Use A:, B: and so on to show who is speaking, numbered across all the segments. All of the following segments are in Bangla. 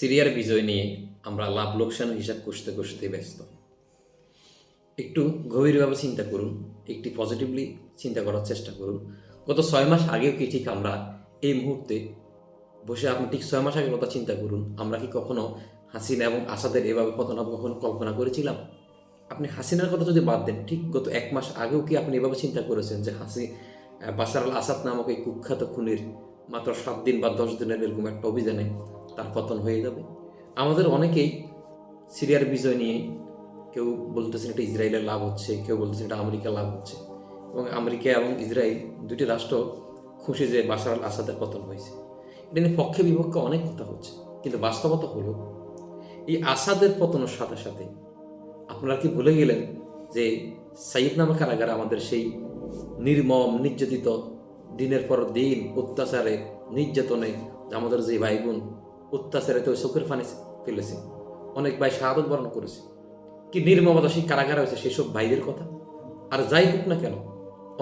A: সিরিয়ার বিজয় নিয়ে আমরা লাভ লোকসান হিসাব কষতে কষতে ব্যস্ত। একটু গভীরভাবে চিন্তা করুন, একটি পজিটিভলি চিন্তা করার চেষ্টা করুন। গত ছয় মাস আগেও কি ঠিক আমরা এই মুহূর্তে বসে আপনি ঠিক ছয় মাস আগের কথা চিন্তা করুন, আমরা কি কখনো হাসিনা এবং আসাদের এভাবে কত না কখনো কল্পনা করেছিলাম? আপনি হাসিনার কথা যদি বাদ দেন, ঠিক গত এক মাস আগেও কি আপনি এভাবে চিন্তা করেছেন যে হাসি বাশার আল আসাদ নামক এই কুখ্যাত খুনির মাত্র সাত দিন বা দশ দিনের এরকম একটা অভিযানে তার পতন হয়ে যাবে। আমাদের অনেকেই সিরিয়ার বিজয় নিয়ে কেউ বলতেছেন এটা ইসরায়েলের লাভ হচ্ছে, কেউ বলতেছেন এটা আমেরিকার লাভ হচ্ছে। এবং আমেরিকা এবং ইসরায়েল দুটি রাষ্ট্র খুশি যে আল আসাদের পতন হয়েছে। এটা নিয়ে পক্ষে বিপক্ষে অনেক কথা হচ্ছে, কিন্তু বাস্তবতা হলো, এই আসাদের পতনের সাথে সাথে আপনারা কি ভুলে গেলেন যে সাইদ নামে কারাগার আমাদের সেই নির্মম, নির্যাতিত দিনের পর দিন অত্যাচারে, নির্যাতনে আমাদের যে ভাই বোন অত্যাচারে তো চোখের পানি ফেলেছে। অনেক ভাই শাহাদত বরণ করেছে। কি নির্মমতা সেই কারাগারে হয়েছে সেসব ভাইদের কথা? আর যাই হোক না কেন,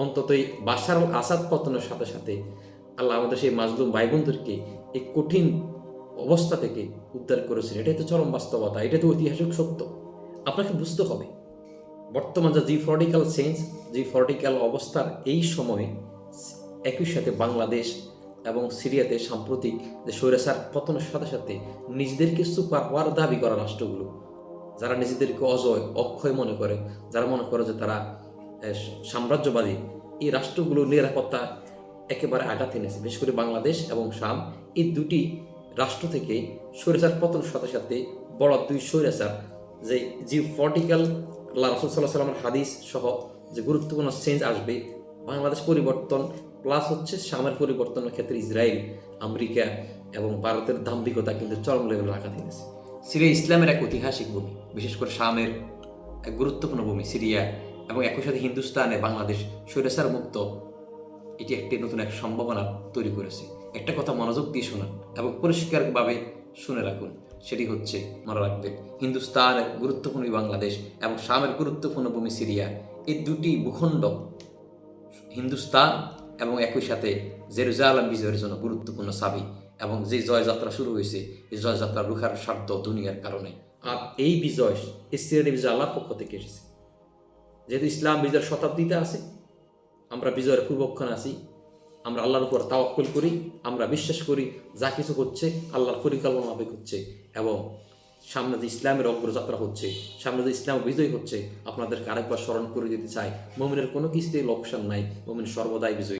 A: অন্তত এই বাসার আসাদ পতনের সাথে সাথে আল্লাহ আমাদের সেই মাজলুম ভাই বোনদেরকে এই কঠিন অবস্থা থেকে উদ্ধার করেছেন। এটাই তো চরম বাস্তবতা, এটাই তো ঐতিহাসিক সত্য। আপনাকে বুঝতে হবে, বর্তমান যে জিওফর্টিক্যাল চেঞ্জ জিওফর্টিক্যাল অবস্থার এই সময়ে একই সাথে বাংলাদেশ এবং সিরিয়াতে সাম্প্রতিক যে স্বৈরাচার পতনের সাথে সাথে নিজেদেরকে সুপার হওয়ার দাবি করা রাষ্ট্রগুলো, যারা নিজেদেরকে অজয়, অক্ষয় মনে করে, যারা মনে করে যে তারা সাম্রাজ্যবাদী, এই রাষ্ট্রগুলোর নিরাপত্তা একেবারে আঘাত এনেছে। বিশেষ করে বাংলাদেশ এবং শাম, এই দুটি রাষ্ট্র থেকে স্বৈরাচার পতনের সাথে সাথে বড় দুই স্বৈরাচার, যে জিওফর্টিক্যাল আল্লাহ রসুল সাল্লাহ সাল্লামের হাদিস সহ যে গুরুত্বপূর্ণ চেঞ্জ আসবে, বাংলাদেশ পরিবর্তন প্লাস হচ্ছে সামের পরিবর্তনের ক্ষেত্রে ইসরায়েল, আমেরিকা এবং ভারতের দাম্ভিকতা কিন্তু চরম লেভেলে আঘাত এনেছে। সিরিয়া ইসলামের এক ঐতিহাসিক ভূমি, বিশেষ করে শামের এক গুরুত্বপূর্ণ ভূমি, সিরিয়া এবং একই সাথে হিন্দুস্তানে বাংলাদেশ স্বৈরাচার মুক্ত। এটি একটি নতুন এক সম্ভাবনা তৈরি করেছে। একটা কথা মনোযোগ দিয়ে শোনান এবং পরিষ্কারভাবে শুনে রাখুন, সেটি হচ্ছে মনে রাখবেন হিন্দুস্তানের গুরুত্বপূর্ণ বাংলাদেশ এবং শামের গুরুত্বপূর্ণ ভূমি, সিরিয়া। এই দুটি ভূখণ্ড, হিন্দুস্তান এবং একই সাথে জেরুজালাম বিজয়ের জন্য গুরুত্বপূর্ণ সাবি এবং যে জয়যাত্রা শুরু হয়েছে, এই জয়যাত্রা রুখার স্বার্থ দুনিয়ার কারণে। আর এই বিজয় ইসরায়েলি বিজয় আল্লাহর পক্ষ থেকে এসেছে। যেহেতু ইসলাম বিজয়ের শতাব্দীতে আছে, আমরা বিজয়ের পূর্বক্ষণে আছি, আমরা আল্লাহর উপর তাওয়াক্কুল করি, আমরা বিশ্বাস করি, যা কিছু হচ্ছে আল্লাহর পরিকল্পনা মাফিক হচ্ছে এবং সামনে যে ইসলামের অগ্রযাত্রা হচ্ছে, সামনে যে ইসলাম বিজয় হচ্ছে, আপনাদেরকে আরেকবার স্মরণ করে দিতে চাই, মমিনের কোনো কিছুতেই লোকসান নাই, মমিন সর্বদাই বিজয়ী।